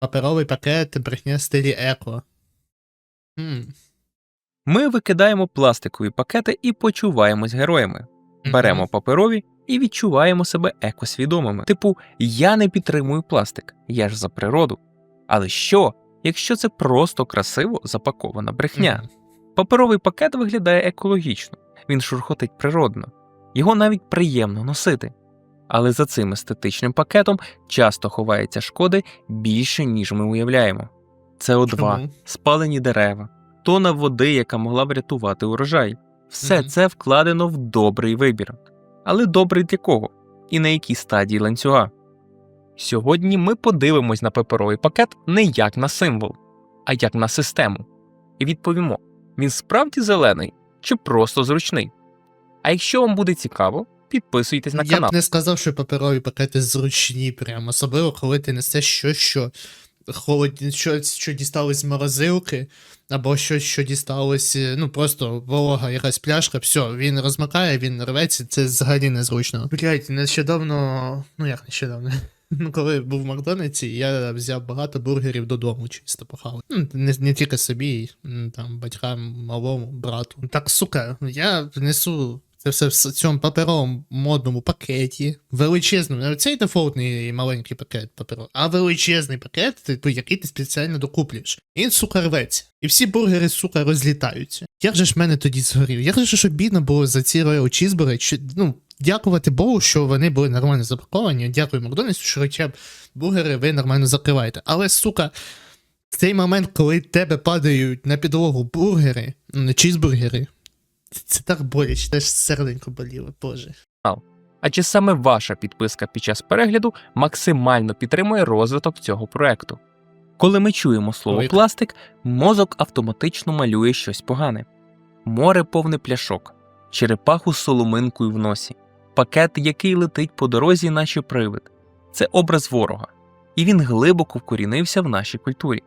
Паперовий пакет, брехня в стилі еко. Хм. Ми викидаємо пластикові пакети і почуваємось героями. Беремо паперові і відчуваємо себе екосвідомими. Типу, я не підтримую пластик, я ж за природу. Але що, якщо це просто красиво запакована брехня? Мгм. Паперовий пакет виглядає екологічно, він шурхотить природно, його навіть приємно носити. Але за цим естетичним пакетом часто ховається шкоди більше, ніж ми уявляємо. СО2, спалені дерева, тона води, яка могла б рятувати урожай. Все це вкладено в добрий вибір. Але добрий для кого? І на якій стадії ланцюга? Сьогодні ми подивимось на паперовий пакет не як на символ, а як на систему. І відповімо: він справді зелений чи просто зручний. А якщо вам буде цікаво, підписуйтесь на Я канал. б не сказав, що паперові пакети зручні, прям, особливо коли ти несеш щось, що холодні, щось, що дісталось з морозилки, або щось, що дісталось, е, ну просто волога якась пляшка, все, він розмикає, він рветься, це взагалі незручно. Блять, нещодавно, ну як нещодавно. Ну, коли був в Макдональдсі, я взяв багато бургерів додому, чисто похавати. Ну, не, не тільки собі, там, батькам, малому, брату. Так, сука, я несу це все в цьому паперовому модному пакеті. Величезному, не цей дефолтний маленький пакет паперовий, а величезний пакет, типу, який ти спеціально докуплюєш. Він, сука, рветься. І всі бургери, сука, розлітаються. Як же ж мене тоді згорів? Як же ж обідно було за ці роял чізбери? Чи, ну, дякувати Богу, що вони були нормально запаковані. Дякую Макдональдсу, що хоча б бургери ви нормально закриваєте. Але, сука, в цей момент, коли тебе падають на підлогу бургери, м, чізбургери, це так боляче, теж серденько боліло, боже. А чи саме ваша підписка під час перегляду максимально підтримує розвиток цього проекту? Коли ми чуємо слово Ой. пластик, мозок автоматично малює щось погане: море повне пляшок, черепаху з соломинкою в носі, пакет, який летить по дорозі, наче привид. Це образ ворога, і він глибоко вкорінився в нашій культурі.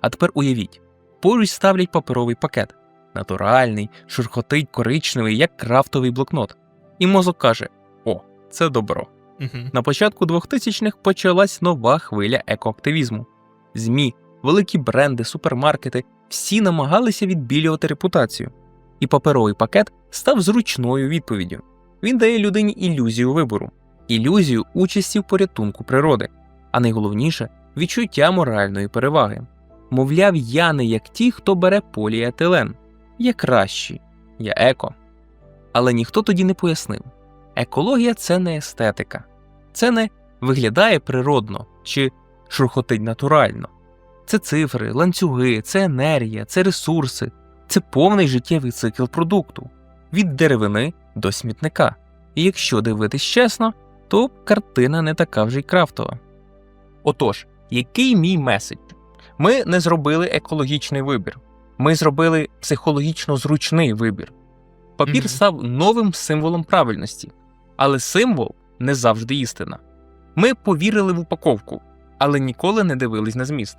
А тепер уявіть, поруч ставлять паперовий пакет, натуральний, шурхотить коричневий, як крафтовий блокнот. І мозок каже: О, це добро. Угу. На початку 2000-х почалась нова хвиля екоактивізму. ЗМІ, великі бренди, супермаркети всі намагалися відбілювати репутацію. І паперовий пакет став зручною відповіддю. Він дає людині ілюзію вибору, ілюзію участі в порятунку природи, а найголовніше відчуття моральної переваги. Мовляв, я не як ті, хто бере поліетилен. Я кращий, я еко. Але ніхто тоді не пояснив. Екологія це не естетика, це не виглядає природно чи шурхотить натурально. Це цифри, ланцюги, це енергія, це ресурси, це повний життєвий цикл продукту від деревини до смітника. І якщо дивитись чесно, то картина не така вже й крафтова. Отож, який мій меседж? Ми не зробили екологічний вибір, ми зробили психологічно зручний вибір. Папір Мгм. став новим символом правильності, але символ не завжди істина. Ми повірили в упаковку, але ніколи не дивились на зміст.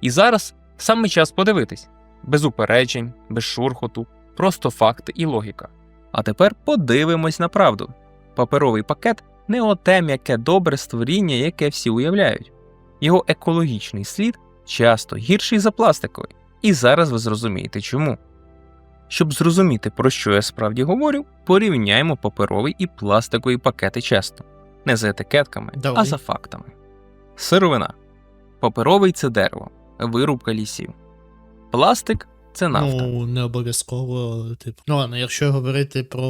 І зараз саме час подивитись без упереджень, без шурхоту, просто факти і логіка. А тепер подивимось на правду. Паперовий пакет не оте м'яке добре створіння, яке всі уявляють. Його екологічний слід часто гірший за пластиковий. І зараз ви зрозумієте чому. Щоб зрозуміти, про що я справді говорю, порівняємо паперовий і пластикові пакети чесно. Не за етикетками, Давай. а за фактами. Сировина. Паперовий це дерево, вирубка лісів. Пластик це нафта. Ну, не обов'язково, типу. Ну ладно, якщо говорити про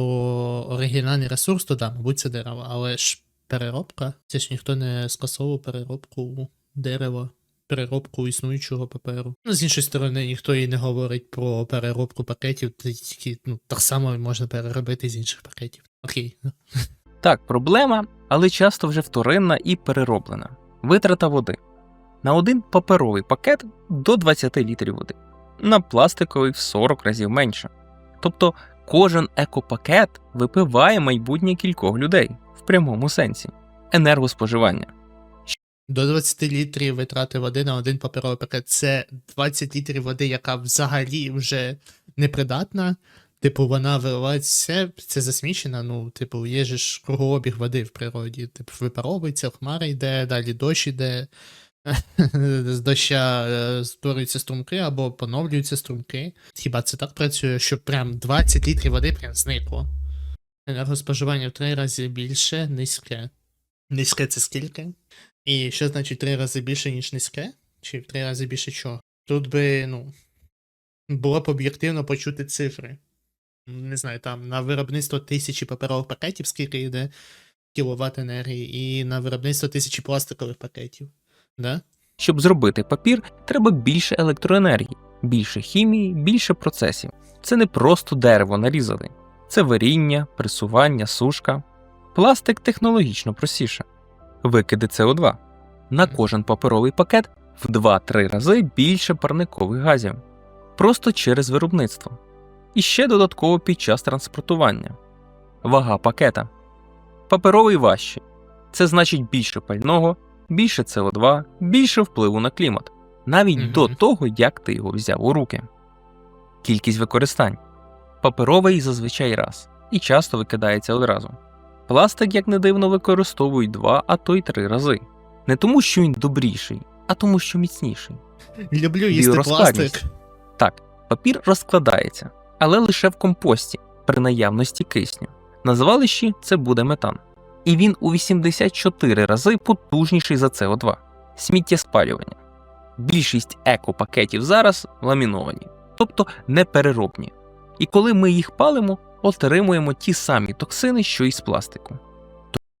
оригінальний ресурс, то да, мабуть, це дерево. Але ж переробка, це ж ніхто не скасовував переробку дерева, переробку існуючого паперу. Ну, з іншої сторони, ніхто і не говорить про переробку пакетів, тільки ну, так само можна переробити з інших пакетів. Окей. Так, проблема, але часто вже вторинна і перероблена. Витрата води. На один паперовий пакет до 20 літрів води, на пластиковий в 40 разів менше. Тобто кожен екопакет випиває майбутнє кількох людей в прямому сенсі енергоспоживання. До 20 літрів витрати води на один паперовий пакет. Це 20 літрів води, яка взагалі вже непридатна. Типу, вона виливається, це засмічена, ну, типу, є ж кругообіг води в природі. Типу, випаровується, хмара йде, далі дощ іде, з доща е, створюються струмки або поновлюються струмки. Хіба це так працює, що прям 20 літрів води прям зникло? Енергоспоживання в три рази більше, низьке. Низьке це скільки? І що значить три рази більше, ніж низьке? Чи в три рази більше чого? Тут би, ну, було б об'єктивно почути цифри. Не знаю, там на виробництво тисячі паперових пакетів, скільки йде кіловат енергії, і на виробництво тисячі пластикових пакетів. Да? Щоб зробити папір, треба більше електроенергії, більше хімії, більше процесів. Це не просто дерево нарізати, це варіння, пресування, сушка. Пластик технологічно простіше. Викиди СО2. На кожен паперовий пакет в 2-3 рази більше парникових газів. Просто через виробництво. І ще додатково під час транспортування. Вага пакета. Паперовий важчий. Це значить більше пального, більше СО2, більше впливу на клімат, навіть Мгм. до того, як ти його взяв у руки. Кількість використань. Паперовий зазвичай раз і часто викидається одразу. Пластик, як не дивно, використовують два, а то й три рази. Не тому, що він добріший, а тому, що міцніший. Люблю їсти пластик. Так, папір розкладається, але лише в компості при наявності кисню. На звалищі це буде метан. І він у 84 рази потужніший за СО2 сміттєспалювання. Більшість екопакетів зараз ламіновані, тобто непереробні. І коли ми їх палимо, отримуємо ті самі токсини, що й з пластику.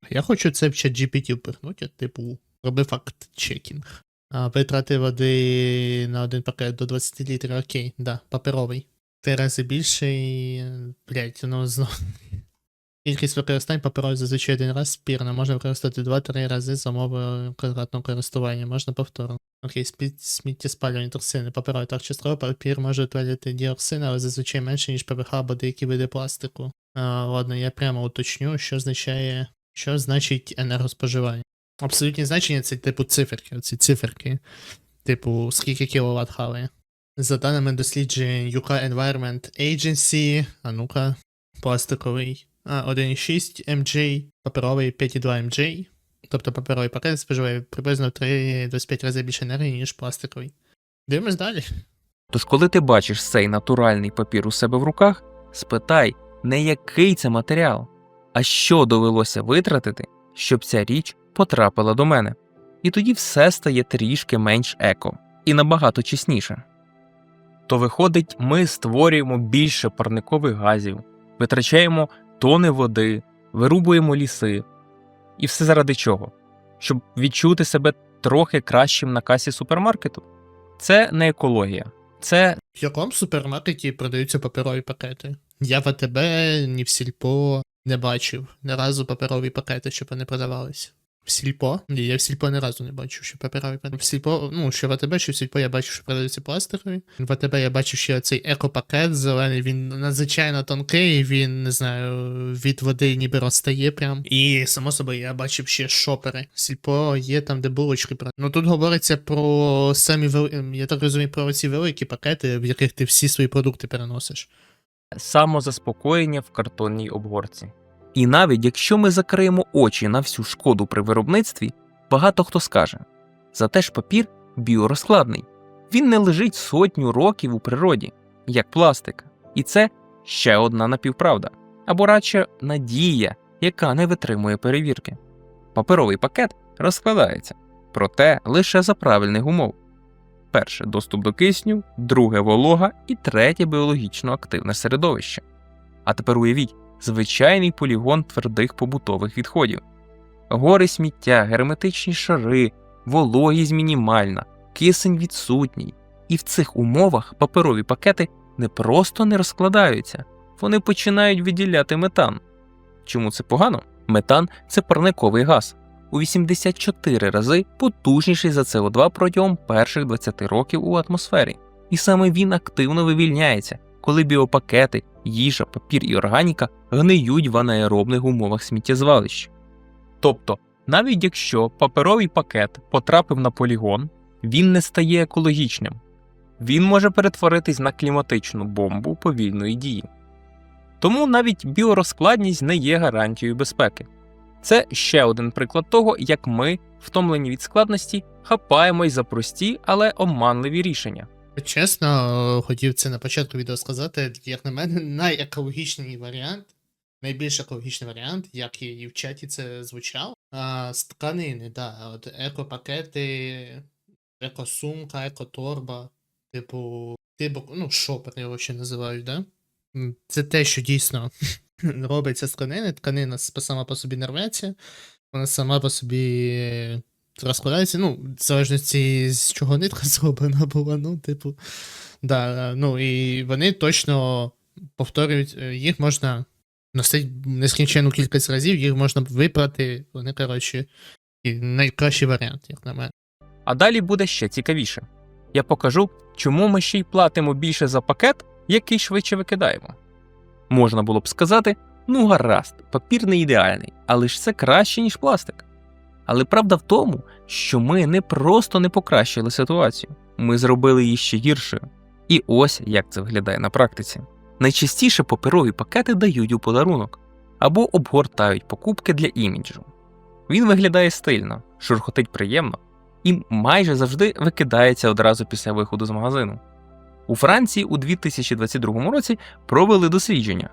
Я хочу це в чат GPT впихнути, типу, роби факт-чекінг. А, Витрати води на один пакет до 20 літрів, окей, да, паперовий. Три рази більше і. Блять, ну знову. Кількість використань паперовий зазвичай один раз спірна, можна використати 2-3 рази за умови квадратного користування, можна повторно. Окей, сміттєспалювані токсини. Паперовий так частково папір може утворювати діоксин, але зазвичай менше, ніж ПВХ або деякі види пластику. А, ладно, я прямо уточню, що означає що значить енергоспоживання? Абсолютні значення це типу циферки, оці циферки. Типу, скільки кіловат хаває. За даними досліджень UK Environment Agency, а ну-ка, пластиковий а, 1,6 MJ, паперовий 5,2 MJ. Тобто паперовий пакет споживає приблизно в 3-5 разів більше енергії, ніж пластиковий. Дивимось далі. Тож, коли ти бачиш цей натуральний папір у себе в руках, спитай, не який це матеріал, а що довелося витратити, щоб ця річ потрапила до мене. І тоді все стає трішки менш еко і набагато чесніше. То виходить, ми створюємо більше парникових газів, витрачаємо тони води, вирубуємо ліси. І все заради чого? Щоб відчути себе трохи кращим на касі супермаркету. Це не екологія, це В якому супермаркеті продаються паперові пакети? Я в АТБ, ні в Сільпо не бачив ні разу паперові пакети, щоб вони продавалися. В Сільпо? Ні, я в Сільпо ні разу не бачив, що паперові. В Сільпо, ну, що в АТБ, що в Сільпо я бачив, що продаються пластикові. В АТБ я бачив, що цей екопакет зелений, він надзвичайно тонкий, він, не знаю, від води ніби розтає прям. І, само собою, я бачив ще шопери. Сільпо є там, де булочки продають. Ну тут говориться про самі вели... я так розумію, про ці великі пакети, в яких ти всі свої продукти переносиш. самозаспокоєння в картонній обгорці. І навіть якщо ми закриємо очі на всю шкоду при виробництві, багато хто скаже: зате ж папір біорозкладний. Він не лежить сотню років у природі, як пластик. І це ще одна напівправда, або радше надія, яка не витримує перевірки. Паперовий пакет розкладається, проте лише за правильних умов. Перше доступ до кисню, друге волога і третє біологічно активне середовище. А тепер уявіть звичайний полігон твердих побутових відходів. Гори сміття, герметичні шари, вологість мінімальна, кисень відсутній. І в цих умовах паперові пакети не просто не розкладаються, вони починають виділяти метан. Чому це погано? Метан це парниковий газ, у 84 рази потужніший за СО2 протягом перших 20 років у атмосфері. І саме він активно вивільняється, коли біопакети, їжа, папір і органіка гниють в анаеробних умовах сміттєзвалищ. Тобто, навіть якщо паперовий пакет потрапив на полігон, він не стає екологічним. Він може перетворитись на кліматичну бомбу повільної дії. Тому навіть біорозкладність не є гарантією безпеки. Це ще один приклад того, як ми, втомлені від складності, хапаємось за прості, але оманливі рішення. Чесно, хотів це на початку відео сказати, як на мене, найекологічний варіант, найбільш екологічний варіант, як і в чаті це звучало. З тканини, да, от екопакети, екосумка, екоторба, типу, типу, ну, шопер його ще називають, да? Це те, що дійсно робиться з тканини. Тканина сама по собі не рветься, вона сама по собі розкладається, ну, в залежності з чого нитка зроблена була, ну, типу. Да, ну і вони точно повторюють, е, їх можна носити нескінченну кількість разів, їх можна випрати, вони, коротше, найкращий варіант, як на мене. А далі буде ще цікавіше. Я покажу, чому ми ще й платимо більше за пакет, який швидше викидаємо. Можна було б сказати: ну гаразд, папір не ідеальний, але ж це краще, ніж пластик. Але правда в тому, що ми не просто не покращили ситуацію, ми зробили її ще гіршою. І ось як це виглядає на практиці. Найчастіше паперові пакети дають у подарунок або обгортають покупки для іміджу. Він виглядає стильно, шурхотить приємно і майже завжди викидається одразу після виходу з магазину. У Франції у 2022 році провели дослідження.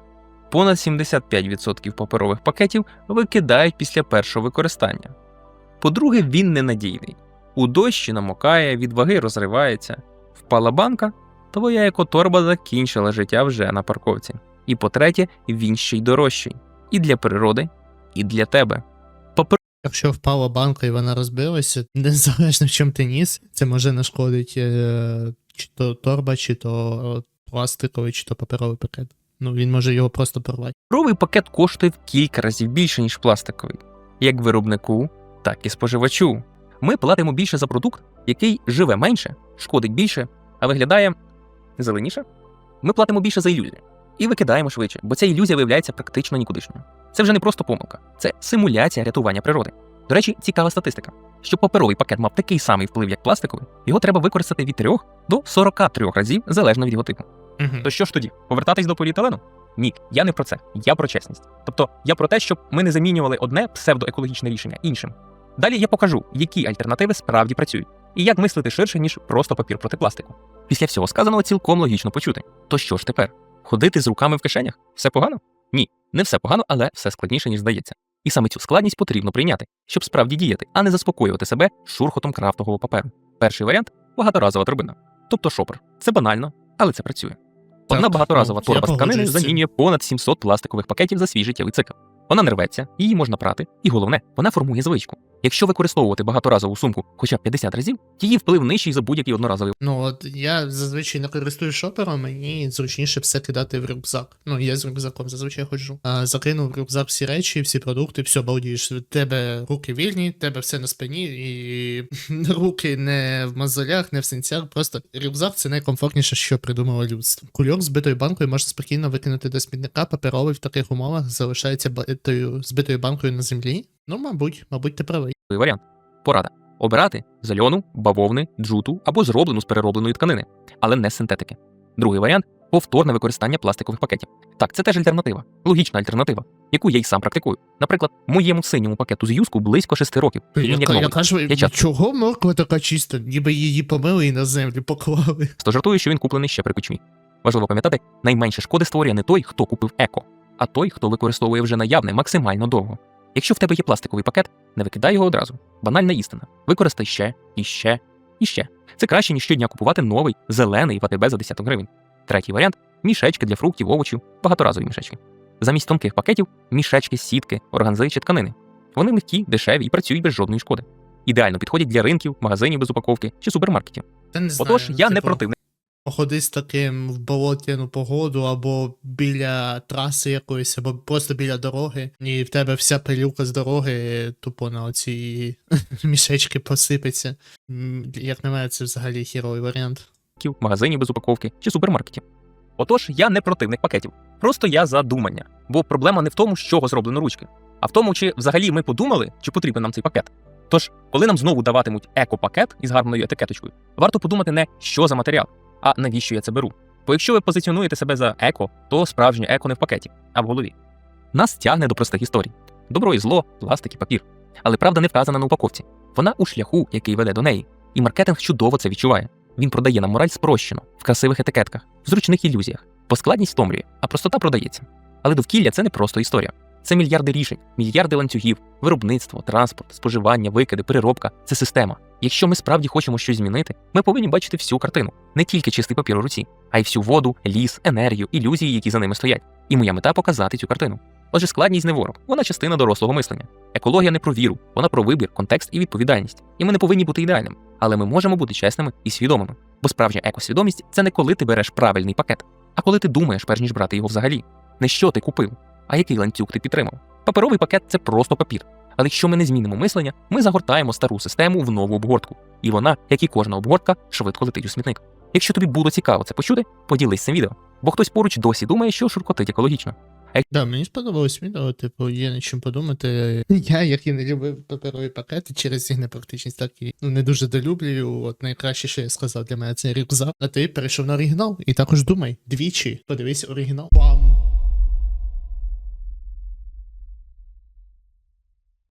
Понад 75% паперових пакетів викидають після першого використання. По-друге, він ненадійний. У дощі намокає, від ваги розривається. Впала банка, твоя екоторба закінчила життя вже на парковці. І по-третє, він ще й дорожчий. І для природи, і для тебе. Якщо впала банка і вона розбилася, незалежно в чому ти ніс, це може нашкодити е, чи то торба, чи то пластиковий, чи то паперовий пакет. Ну, він може його просто порвати. Паперовий пакет коштує в кілька разів більше, ніж пластиковий, як виробнику, так і споживачу. Ми платимо більше за продукт, який живе менше, шкодить більше, а виглядає зеленіше. Ми платимо більше за ілюзію і викидаємо швидше, бо ця ілюзія виявляється практично нікудишньою. Це вже не просто помилка, це симуляція рятування природи. До речі, цікава статистика. Щоб паперовий пакет мав такий самий вплив, як пластиковий, його треба використати від 3 до 43 разів залежно від його типу. Угу. То що ж тоді? Повертатись до поліетилену? Ні, я не про це. Я про чесність. Тобто я про те, щоб ми не замінювали одне псевдоекологічне рішення іншим. Далі я покажу, які альтернативи справді працюють, і як мислити ширше, ніж просто папір проти пластику. Після всього сказаного цілком логічно почути. То що ж тепер? Ходити з руками в кишенях? Все погано? Ні, не все погано, але все складніше, ніж здається. І саме цю складність потрібно прийняти, щоб справді діяти, а не заспокоювати себе шурхотом крафтового паперу. Перший варіант багаторазова торбина, тобто шопер. Це банально, але це працює. Одна багаторазова ну, торба з тканини замінює понад 700 пластикових пакетів за свій життєвий цикл. Вона не рветься, її можна прати, і головне, вона формує звичку. Якщо використовувати багаторазову сумку хоча б 50 разів, її вплив нижчий за будь-який одноразовий Ну, от я зазвичай не користуюсь шопером, мені зручніше все кидати в рюкзак. Ну, я з рюкзаком зазвичай ходжу. А, закинув в рюкзак всі речі, всі продукти, все, балдієш. В тебе руки вільні, тебе все на спині, і руки не в мозолях, не в синцях. Просто рюкзак це найкомфортніше, що придумало людство. Кульок з битою банкою можна спокійно викинути до смітника, паперовий в таких умовах залишається битою, з битою банкою на землі. Ну, мабуть, мабуть, ти правий. варіант. Порада. Обирати з льону, бавовни, джуту або зроблену з переробленої тканини, але не з синтетики. Другий варіант повторне використання пластикових пакетів. Так, це теж альтернатива, логічна альтернатива, яку я й сам практикую. Наприклад, моєму синьому пакету з юску близько 6 років. він як новий. кажу, Я часто- чого морква така чиста? Ніби її помили і на землю поклали. То жартую, що він куплений ще при кучмі. Важливо пам'ятати, найменше шкоди створює не той, хто купив еко, а той, хто використовує вже наявне максимально довго. Якщо в тебе є пластиковий пакет, не викидай його одразу. Банальна істина. Використай ще, і ще, і ще. Це краще, ніж щодня купувати новий зелений в за 10 гривень. Третій варіант мішечки для фруктів, овочів, багаторазові мішечки. Замість тонких пакетів мішечки сітки, органзи чи тканини. Вони легкі, дешеві і працюють без жодної шкоди. Ідеально підходять для ринків, магазинів без упаковки чи супермаркетів. Отож, я не противник. Походи з таким в болотяну погоду, або біля траси якоїсь, або просто біля дороги, і в тебе вся пилюка з дороги тупо на оці мішечки посипеться. Як на мене, це взагалі хіровий варіант. пакетів, магазинів без упаковки чи супермаркетів. Отож, я не противник пакетів. Просто я за думання. Бо проблема не в тому, з чого зроблено ручки, а в тому, чи взагалі ми подумали, чи потрібен нам цей пакет. Тож, коли нам знову даватимуть еко-пакет із гарною етикеточкою, варто подумати не що за матеріал, а навіщо я це беру. Бо якщо ви позиціонуєте себе за еко, то справжнє еко не в пакеті, а в голові. Нас тягне до простих історій. добро і зло, пластик і папір. Але правда не вказана на упаковці. Вона у шляху, який веде до неї. І маркетинг чудово це відчуває. Він продає нам мораль спрощено, в красивих етикетках, в зручних ілюзіях, бо складність втомлює, а простота продається. Але довкілля це не просто історія. Це мільярди рішень, мільярди ланцюгів, виробництво, транспорт, споживання, викиди, переробка це система. Якщо ми справді хочемо щось змінити, ми повинні бачити всю картину, не тільки чистий папір у руці, а й всю воду, ліс, енергію, ілюзії, які за ними стоять. І моя мета показати цю картину. Отже, складність не ворог, вона частина дорослого мислення. Екологія не про віру, вона про вибір, контекст і відповідальність. І ми не повинні бути ідеальними, але ми можемо бути чесними і свідомими. Бо справжня екосвідомість це не коли ти береш правильний пакет, а коли ти думаєш, перш ніж брати його взагалі. Не що ти купив, а який ланцюг ти підтримав. Паперовий пакет це просто папір. Але якщо ми не змінимо мислення, ми загортаємо стару систему в нову обгортку. І вона, як і кожна обгортка, швидко летить у смітник. Якщо тобі було цікаво це почути, поділись цим відео, бо хтось поруч досі думає, що шуркотить екологічно. Да, мені сподобалось відео, типу, є над чим подумати. Я, як і не любив паперові пакети через їх непрактичність, так і ну, не дуже долюблюю. От найкраще, що я сказав для мене, це рюкзак. А ти перейшов на оригінал і також думай двічі. Подивись оригінал. Вау!